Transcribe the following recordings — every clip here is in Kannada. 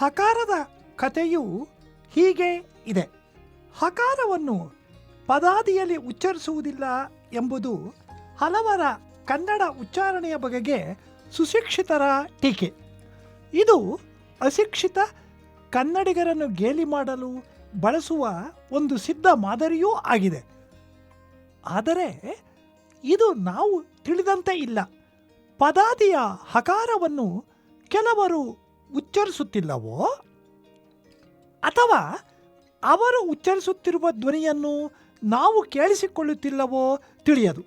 ಹಕಾರದ ಕಥೆಯು ಹೀಗೆ ಇದೆ. ಹಕಾರವನ್ನು ಪದಾದಿಯಲ್ಲಿ ಉಚ್ಚರಿಸುವುದಿಲ್ಲ ಎಂಬುದು ಹಲವರ ಕನ್ನಡ ಉಚ್ಚಾರಣೆಯ ಬಗೆಗೆ ಸುಶಿಕ್ಷಿತರ ಟೀಕೆ. ಇದು ಅಶಿಕ್ಷಿತ ಕನ್ನಡಿಗರನ್ನು ಗೇಲಿ ಮಾಡಲು ಬಳಸುವ ಒಂದು ಸಿದ್ಧ ಮಾದರಿಯೂ ಆಗಿದೆ. ಆದರೆ ಇದು ನಾವು ತಿಳಿದಂತೆ ಇಲ್ಲ. ಪದಾದಿಯ ಹಕಾರವನ್ನು ಕೆಲವರು ಉಚ್ಚರಿಸುತ್ತಿಲ್ಲವೋ? ಅಥವಾ ಅವರು ಉಚ್ಚರಿಸುತ್ತಿರುವ ಧ್ವನಿಯನ್ನು ನಾವು ಕೇಳಿಸಿಕೊಳ್ಳುತ್ತಿಲ್ಲವೋ ತಿಳಿಯದು.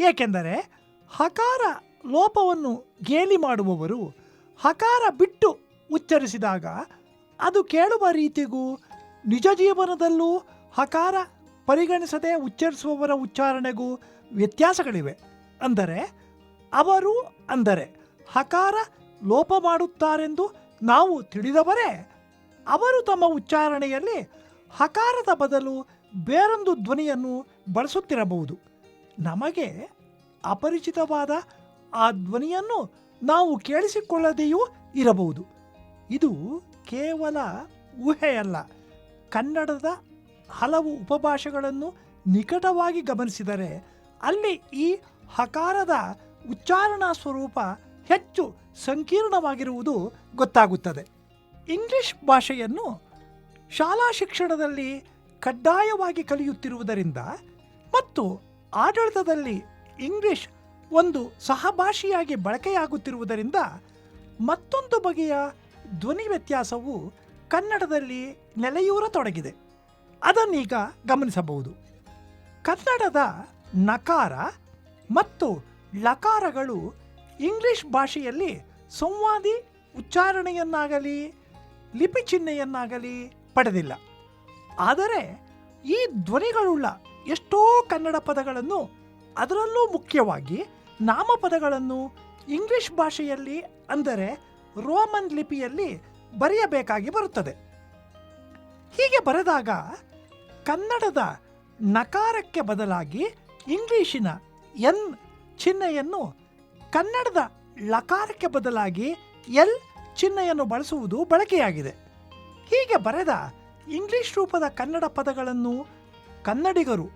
ಏಕೆಂದರೆ ಹಕಾರ ಲೋಪವನ್ನು ಗೇಲಿ ಮಾಡುವವರು ಹಕಾರ ಬಿಟ್ಟು ಉಚ್ಚರಿಸಿದಾಗ ಅದು ಕೇಳುವ ರೀತಿಗೂ ನಿಜ ಜೀವನದಲ್ಲೂ ಹಕಾರ ಪರಿಗಣಿಸದೆ ಉಚ್ಚರಿಸುವವರ ಉಚ್ಚಾರಣೆಗೂ ವ್ಯತ್ಯಾಸಗಳಿವೆ. ಅಂದರೆ ಅವರು ಅಂದರೆ ಹಕಾರ ಲೋಪ ಮಾಡುತ್ತಾರೆಂದು ನಾವು ತಿಳಿದವರೇ, ಅವರು ತಮ್ಮ ಉಚ್ಚಾರಣೆಯಲ್ಲಿ ಹಕಾರದ ಬದಲು ಬೇರೊಂದು ಧ್ವನಿಯನ್ನು ಬಳಸುತ್ತಿರಬಹುದು. ನಮಗೆ ಅಪರಿಚಿತವಾದ ಆ ಧ್ವನಿಯನ್ನು ನಾವು ಕೇಳಿಸಿಕೊಳ್ಳದೆಯೂ ಇರಬಹುದು. ಇದು ಕೇವಲ ಊಹೆಯಲ್ಲ, ಕನ್ನಡದ ಹಲವು ಉಪಭಾಷೆಗಳನ್ನು ನಿಕಟವಾಗಿ ಗಮನಿಸಿದರೆ ಅಲ್ಲಿ ಈ ಹಕಾರದ ಉಚ್ಚಾರಣಾ ಸ್ವರೂಪ ಹೆಚ್ಚು ಸಂಕೀರ್ಣವಾಗಿರುವುದು ಗೊತ್ತಾಗುತ್ತದೆ. ಇಂಗ್ಲಿಷ್ ಭಾಷೆಯನ್ನು ಶಾಲಾ ಶಿಕ್ಷಣದಲ್ಲಿ ಕಡ್ಡಾಯವಾಗಿ ಕಲಿಯುತ್ತಿರುವುದರಿಂದ ಮತ್ತು ಆಡಳಿತದಲ್ಲಿ ಇಂಗ್ಲಿಷ್ ಒಂದು ಸಹಭಾಷಿಯಾಗಿ ಬಳಕೆಯಾಗುತ್ತಿರುವುದರಿಂದ ಮತ್ತೊಂದು ಬಗೆಯ ಧ್ವನಿ ವ್ಯತ್ಯಾಸವು ಕನ್ನಡದಲ್ಲಿ ನೆಲೆಯೂರತೊಡಗಿದೆ. ಅದನ್ನೀಗ ಗಮನಿಸಬಹುದು. ಕನ್ನಡದ ನಕಾರ ಮತ್ತು ಲಕಾರಗಳು ಇಂಗ್ಲಿಷ್ ಭಾಷೆಯಲ್ಲಿ ಸಂವಾದಿ ಉಚ್ಚಾರಣೆಯನ್ನಾಗಲಿ, ಲಿಪಿ ಚಿಹ್ನೆಯನ್ನಾಗಲಿ ಪಡೆದಿಲ್ಲ. ಆದರೆ ಈ ಧ್ವನಿಗಳುಳ್ಳ ಎಷ್ಟೋ ಕನ್ನಡ ಪದಗಳನ್ನು ಅದರಲ್ಲೂ ಮುಖ್ಯವಾಗಿ ನಾಮಪದಗಳನ್ನು ಇಂಗ್ಲಿಷ್ ಭಾಷೆಯಲ್ಲಿ ಅಂದರೆ ರೋಮನ್ ಲಿಪಿಯಲ್ಲಿ ಬರೆಯಬೇಕಾಗಿ ಬರುತ್ತದೆ. ಹೀಗೆ ಬರೆದಾಗ ಕನ್ನಡದ ನಕಾರಕ್ಕೆ ಬದಲಾಗಿ ಇಂಗ್ಲೀಷಿನ ಎನ್ ಚಿಹ್ನೆಯನ್ನು ಕನ್ನಡದ ಲಕಾರಕ್ಕೆ ಬದಲಾಗಿ ಎಲ್ ಚಿಹ್ನೆಯನ್ನು ಬಳಸುವುದು ಬಳಕೆಯಾಗಿದೆ. ಹೀಗೆ ಬರೆದ ಇಂಗ್ಲಿಷ್ ರೂಪದ ಕನ್ನಡ ಪದಗಳನ್ನು ಕನ್ನಡಿಗರು,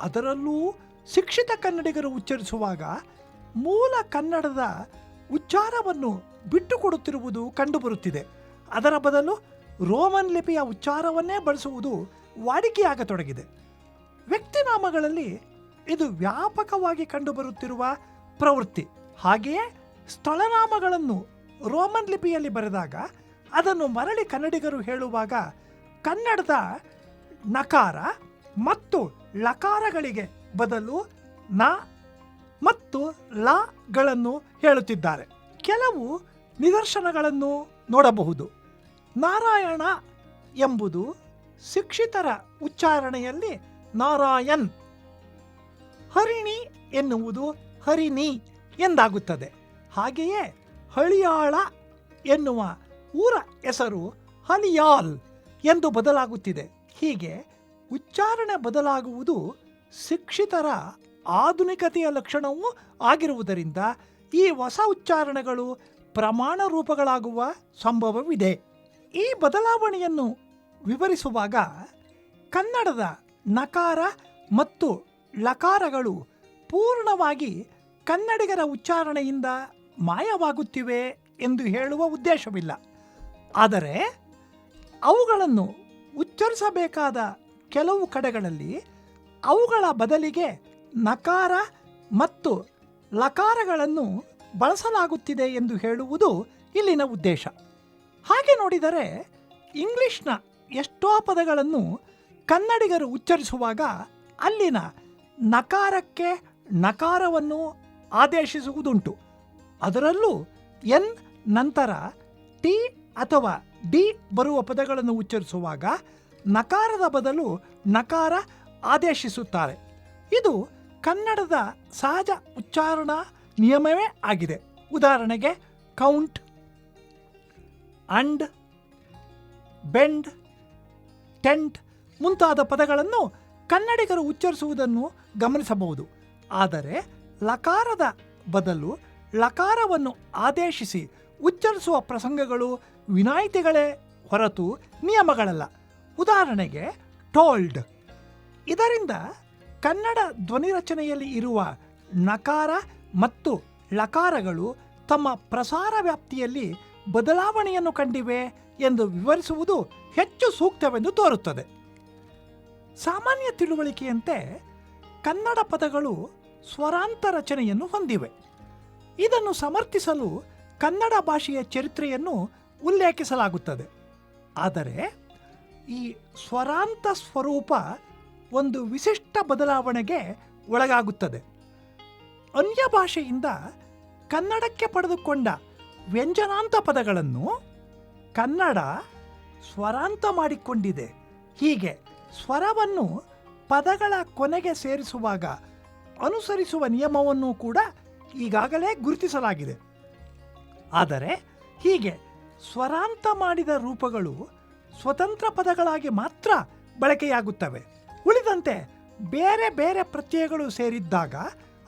ಅದರಲ್ಲೂ ಶಿಕ್ಷಿತ ಕನ್ನಡಿಗರು ಉಚ್ಚರಿಸುವಾಗ ಮೂಲ ಕನ್ನಡದ ಉಚ್ಚಾರವನ್ನು ಬಿಟ್ಟುಕೊಡುತ್ತಿರುವುದು ಕಂಡುಬರುತ್ತಿದೆ. ಅದರ ಬದಲು ರೋಮನ್ ಲಿಪಿಯ ಉಚ್ಚಾರವನ್ನೇ ಬಳಸುವುದು ವಾಡಿಕೆಯಾಗತೊಡಗಿದೆ. ವ್ಯಕ್ತಿನಾಮಗಳಲ್ಲಿ ಇದು ವ್ಯಾಪಕವಾಗಿ ಕಂಡುಬರುತ್ತಿರುವ ಪ್ರವೃತ್ತಿ. ಹಾಗೆಯೇ ಸ್ಥಳನಾಮಗಳನ್ನು ರೋಮನ್ ಲಿಪಿಯಲ್ಲಿ ಬರೆದಾಗ ಅದನ್ನು ಮರಳಿ ಕನ್ನಡಿಗರು ಹೇಳುವಾಗ ಕನ್ನಡದ ನಕಾರ ಮತ್ತು ಲಕಾರಗಳಿಗೆ ಬದಲು ನ ಮತ್ತು ಲಗಳನ್ನು ಹೇಳುತ್ತಿದ್ದಾರೆ. ಕೆಲವು ನಿದರ್ಶನಗಳನ್ನು ನೋಡಬಹುದು. ನಾರಾಯಣ ಎಂಬುದು ಶಿಕ್ಷಿತರ ಉಚ್ಚಾರಣೆಯಲ್ಲಿ ನಾರಾಯಣ್. ಹರಿಣಿ ಎನ್ನುವುದು ಹರಿಣಿ. ಎಂದಾಗುತ್ತದೆ. ಹಾಗೆಯೇ ಹಳಿಯಾಳ ಎನ್ನುವ ಊರ ಹೆಸರು ಹಲಿಯಾಲ್ ಎಂದು ಬದಲಾಗುತ್ತಿದೆ. ಹೀಗೆ ಉಚ್ಚಾರಣೆ ಬದಲಾಗುವುದು ಶಿಕ್ಷಿತರ ಆಧುನಿಕತೆಯ ಲಕ್ಷಣವೂ ಆಗಿರುವುದರಿಂದ ಈ ಹೊಸ ಉಚ್ಚಾರಣೆಗಳು ಪ್ರಮಾಣ ರೂಪಗಳಾಗುವ ಸಂಭವವಿದೆ. ಈ ಬದಲಾವಣೆಯನ್ನು ವಿವರಿಸುವಾಗ ಕನ್ನಡದ ನಕಾರ ಮತ್ತು ಲಕಾರಗಳು ಪೂರ್ಣವಾಗಿ ಕನ್ನಡಿಗರ ಉಚ್ಚಾರಣೆಯಿಂದ ಮಾಯವಾಗುತ್ತಿವೆ ಎಂದು ಹೇಳುವ ಉದ್ದೇಶವಿಲ್ಲ. ಆದರೆ ಅವುಗಳನ್ನು ಉಚ್ಚರಿಸಬೇಕಾದ ಕೆಲವು ಕಡೆಗಳಲ್ಲಿ ಅವುಗಳ ಬದಲಿಗೆ ನಕಾರ ಮತ್ತು ಲಕಾರಗಳನ್ನು ಬಳಸಲಾಗುತ್ತಿದೆ ಎಂದು ಹೇಳುವುದು ಇಲ್ಲಿನ ಉದ್ದೇಶ. ಹಾಗೆ ನೋಡಿದರೆ ಇಂಗ್ಲಿಷ್ನ ಎಷ್ಟೋ ಪದಗಳನ್ನು ಕನ್ನಡಿಗರು ಉಚ್ಚರಿಸುವಾಗ ಅಲ್ಲಿನ ನಕಾರಕ್ಕೆ ನಕಾರವನ್ನು ಆದೇಶಿಸುವುದುಂಟು. ಅದರಲ್ಲೂ ಎನ್ ನಂತರ ಟಿ ಅಥವಾ ಡಿ ಬರುವ ಪದಗಳನ್ನು ಉಚ್ಚರಿಸುವಾಗ ನಕಾರದ ಬದಲು ನಕಾರ ಆದೇಶಿಸುತ್ತಾರೆ. ಇದು ಕನ್ನಡದ ಸಹಜ ಉಚ್ಚಾರಣಾ ನಿಯಮವೇ ಆಗಿದೆ. ಉದಾಹರಣೆಗೆ ಕೌಂಟ್, ಅಂಡ್, ಬೆಂಡ್, ಟೆಂಟ್ ಮುಂತಾದ ಪದಗಳನ್ನು ಕನ್ನಡಿಗರು ಉಚ್ಚರಿಸುವುದನ್ನು ಗಮನಿಸಬಹುದು. ಆದರೆ ಲಕಾರದ ಬದಲು ಲಕಾರವನ್ನು ಆದೇಶಿಸಿ ಉಚ್ಚರಿಸುವ ಪ್ರಸಂಗಗಳು ವಿನಾಯಿತಿಗಳೇ ಹೊರತು ನಿಯಮಗಳಲ್ಲ. ಉದಾಹರಣೆಗೆ ಟೋಲ್ಡ್ ಇದರಿಂದ ಕನ್ನಡ ಧ್ವನಿ ರಚನೆಯಲ್ಲಿ ಇರುವ ನಕಾರ ಮತ್ತು ಲಕಾರಗಳು ತಮ್ಮ ಪ್ರಸಾರ ವ್ಯಾಪ್ತಿಯಲ್ಲಿ ಬದಲಾವಣೆಯನ್ನು ಕಂಡಿವೆ ಎಂದು ವಿವರಿಸುವುದು ಹೆಚ್ಚು ಸೂಕ್ತವೆಂದು ತೋರುತ್ತದೆ. ಸಾಮಾನ್ಯ ತಿಳುವಳಿಕೆಯಂತೆ ಕನ್ನಡ ಪದಗಳು ಸ್ವರಾಂತ ರಚನೆಯನ್ನು ಹೊಂದಿವೆ. ಇದನ್ನು ಸಮರ್ಥಿಸಲು ಕನ್ನಡ ಭಾಷೆಯ ಚರಿತ್ರೆಯನ್ನು ಉಲ್ಲೇಖಿಸಲಾಗುತ್ತದೆ. ಆದರೆ ಈ ಸ್ವರಾಂತ ಸ್ವರೂಪ ಒಂದು ವಿಶಿಷ್ಟ ಬದಲಾವಣೆಗೆ ಒಳಗಾಗುತ್ತದೆ. ಅನ್ಯ ಭಾಷೆಯಿಂದ ಕನ್ನಡಕ್ಕೆ ಪಡೆದುಕೊಂಡ ವ್ಯಂಜನಾಂತ ಪದಗಳನ್ನು ಕನ್ನಡ ಸ್ವರಾಂತ ಮಾಡಿಕೊಂಡಿದೆ. ಹೀಗೆ ಸ್ವರವನ್ನು ಪದಗಳ ಕೊನೆಗೆ ಸೇರಿಸುವಾಗ ಅನುಸರಿಸುವ ನಿಯಮವನ್ನು ಕೂಡ ಈಗಾಗಲೇ ಗುರುತಿಸಲಾಗಿದೆ. ಆದರೆ ಹೀಗೆ ಸ್ವರಾಂತ ಮಾಡಿದ ರೂಪಗಳು ಸ್ವತಂತ್ರ ಪದಗಳಾಗಿ ಮಾತ್ರ ಬಳಕೆಯಾಗುತ್ತವೆ. ಉಳಿದಂತೆ ಬೇರೆ ಬೇರೆ ಪ್ರತ್ಯಯಗಳು ಸೇರಿದ್ದಾಗ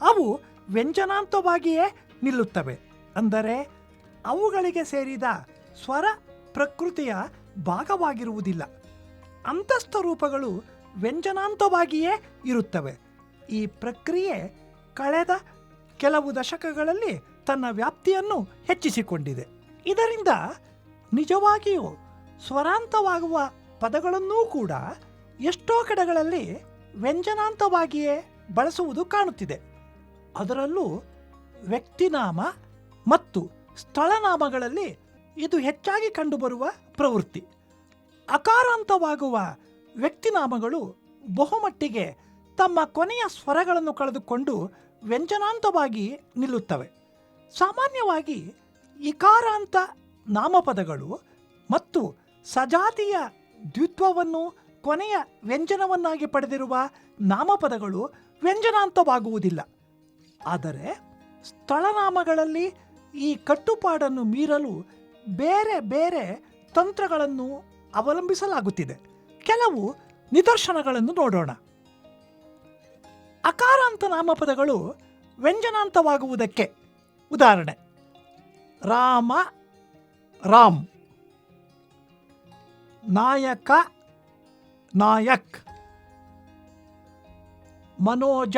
ಅವು ವ್ಯಂಜನಾಂತವಾಗಿಯೇ ನಿಲ್ಲುತ್ತವೆ. ಅಂದರೆ ಅವುಗಳಿಗೆ ಸೇರಿದ ಸ್ವರ ಪ್ರಕೃತಿಯ ಭಾಗವಾಗಿರುವುದಿಲ್ಲ. ಅಂತಸ್ಥ ರೂಪಗಳು ವ್ಯಂಜನಾಂತವಾಗಿಯೇ ಇರುತ್ತವೆ. ಈ ಪ್ರಕ್ರಿಯೆ ಕಳೆದ ಕೆಲವು ದಶಕಗಳಲ್ಲಿ ತನ್ನ ವ್ಯಾಪ್ತಿಯನ್ನು ಹೆಚ್ಚಿಸಿಕೊಂಡಿದೆ. ಇದರಿಂದ ನಿಜವಾಗಿಯೂ ಸ್ವರಾಂತವಾಗುವ ಪದಗಳನ್ನೂ ಕೂಡ ಎಷ್ಟೋ ಕಡೆಗಳಲ್ಲಿ ವ್ಯಂಜನಾಂತವಾಗಿಯೇ ಬಳಸುವುದು ಕಾಣುತ್ತಿದೆ. ಅದರಲ್ಲೂ ವ್ಯಕ್ತಿನಾಮ ಮತ್ತು ಸ್ಥಳನಾಮಗಳಲ್ಲಿ ಇದು ಹೆಚ್ಚಾಗಿ ಕಂಡುಬರುವ ಪ್ರವೃತ್ತಿ. ಅಕಾರಾಂತವಾಗುವ ವ್ಯಕ್ತಿನಾಮಗಳು ಬಹುಮಟ್ಟಿಗೆ ತಮ್ಮ ಕೊನೆಯ ಸ್ವರಗಳನ್ನು ಕಳೆದುಕೊಂಡು ವ್ಯಂಜನಾಂತವಾಗಿ ನಿಲ್ಲುತ್ತವೆ. ಸಾಮಾನ್ಯವಾಗಿ ಇಕಾರಾಂತ ನಾಮಪದಗಳು ಮತ್ತು ಸಜಾತಿಯ ದ್ವಿತ್ವವನ್ನು ಕೊನೆಯ ವ್ಯಂಜನವನ್ನಾಗಿ ಪಡೆದಿರುವ ನಾಮಪದಗಳು ವ್ಯಂಜನಾಂತವಾಗುವುದಿಲ್ಲ. ಆದರೆ ಸ್ಥಳನಾಮಗಳಲ್ಲಿ ಈ ಕಟ್ಟುಪಾಡನ್ನು ಮೀರಲು ಬೇರೆ ಬೇರೆ ತಂತ್ರಗಳನ್ನು ಅವಲಂಬಿಸಲಾಗುತ್ತಿದೆ. ಕೆಲವು ನಿದರ್ಶನಗಳನ್ನು ನೋಡೋಣ. ಅಕಾರಾಂತ ನಾಮಪದಗಳು ವ್ಯಂಜನಾಂತವಾಗುವುದಕ್ಕೆ. ಉದಾಹರಣೆ, ರಾಮ, ರಾಮ್. ನಾಯಕ, ನಾಯಕ್. ಮನೋಜ,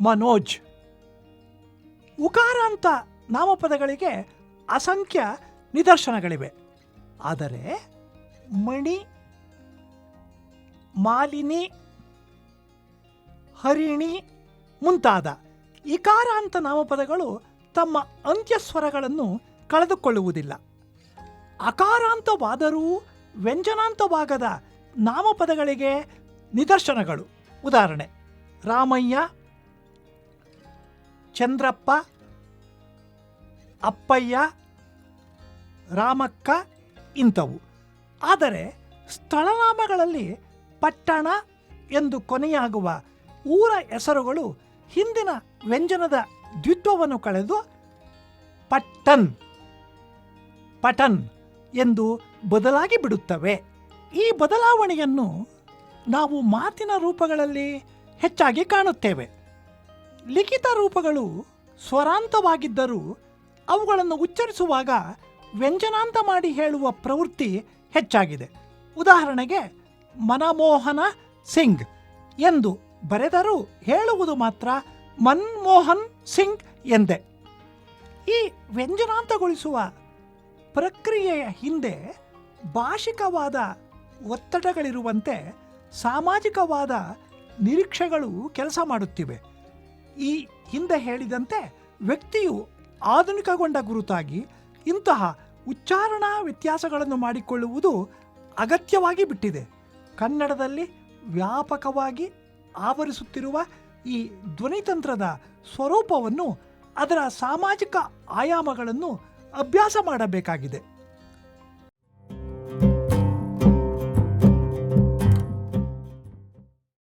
ಮನೋಜ್. ಉಕಾರಾಂತ ನಾಮಪದಗಳಿಗೆ ಅಸಂಖ್ಯ ನಿದರ್ಶನಗಳಿವೆ. ಆದರೆ ಮಣಿ, ಮಾಲಿನಿ ಹರಿಣಿ ಮುಂತಾದ ಇಕಾರಾಂತ ನಾಮಪದಗಳು ತಮ್ಮ ಅಂತ್ಯಸ್ವರಗಳನ್ನು ಕಳೆದುಕೊಳ್ಳುವುದಿಲ್ಲ. ಅಕಾರಾಂತವಾದರೂ ವ್ಯಂಜನಾಂತವಾಗದ ನಾಮಪದಗಳಿಗೆ ನಿದರ್ಶನಗಳು. ಉದಾಹರಣೆ, ರಾಮಯ್ಯ, ಚಂದ್ರಪ್ಪ, ಅಪ್ಪಯ್ಯ, ರಾಮಕ್ಕ ಇಂಥವು. ಆದರೆ ಸ್ಥಳನಾಮಗಳಲ್ಲಿ ಪಟ್ಟಣ ಎಂದು ಕೊನೆಯಾಗುವ ಊರ ಹೆಸರುಗಳು ಹಿಂದಿನ ವ್ಯಂಜನದ ದ್ವಿತ್ವವನ್ನು ಕಳೆದು ಪಟ್ಟನ್, ಪಟನ್ ಎಂದು ಬದಲಾಗಿ ಬಿಡುತ್ತವೆ. ಈ ಬದಲಾವಣೆಯನ್ನು ನಾವು ಮಾತಿನ ರೂಪಗಳಲ್ಲಿ ಹೆಚ್ಚಾಗಿ ಕಾಣುತ್ತೇವೆ. ಲಿಖಿತ ರೂಪಗಳು ಸ್ವರಾಂತವಾಗಿದ್ದರೂ ಅವುಗಳನ್ನು ಉಚ್ಚರಿಸುವಾಗ ವ್ಯಂಜನಾಂತ ಮಾಡಿ ಹೇಳುವ ಪ್ರವೃತ್ತಿ ಹೆಚ್ಚಾಗಿದೆ. ಉದಾಹರಣೆಗೆ, ಮನಮೋಹನ ಸಿಂಗ್ ಎಂದು ಬರೆದರೂ ಹೇಳುವುದು ಮಾತ್ರ ಮನ್ಮೋಹನ್ ಸಿಂಗ್ ಎಂದೆ. ಈ ವ್ಯಂಜನಾಂತಗೊಳಿಸುವ ಪ್ರಕ್ರಿಯೆಯ ಹಿಂದೆ ಭಾಷಿಕವಾದ ಒತ್ತಡಗಳಿರುವಂತೆ ಸಾಮಾಜಿಕವಾದ ನಿರೀಕ್ಷೆಗಳು ಕೆಲಸ ಮಾಡುತ್ತಿವೆ. ಈ ಹಿಂದೆ ಹೇಳಿದಂತೆ ವ್ಯಕ್ತಿಯು ಆಧುನಿಕಗೊಂಡ ಗುರುತಾಗಿ ಇಂತಹ ಉಚ್ಚಾರಣಾ ವ್ಯತ್ಯಾಸಗಳನ್ನು ಮಾಡಿಕೊಳ್ಳುವುದು ಅಗತ್ಯವಾಗಿ ಬಿಟ್ಟಿದೆ. ಕನ್ನಡದಲ್ಲಿ ವ್ಯಾಪಕವಾಗಿ ಆವರಿಸುತ್ತಿರುವ ಈ ಧ್ವನಿತಂತ್ರದ ಸ್ವರೂಪವನ್ನು ಅದರ ಸಾಮಾಜಿಕ ಆಯಾಮಗಳನ್ನು ಅಭ್ಯಾಸ ಮಾಡಬೇಕಾಗಿದೆ.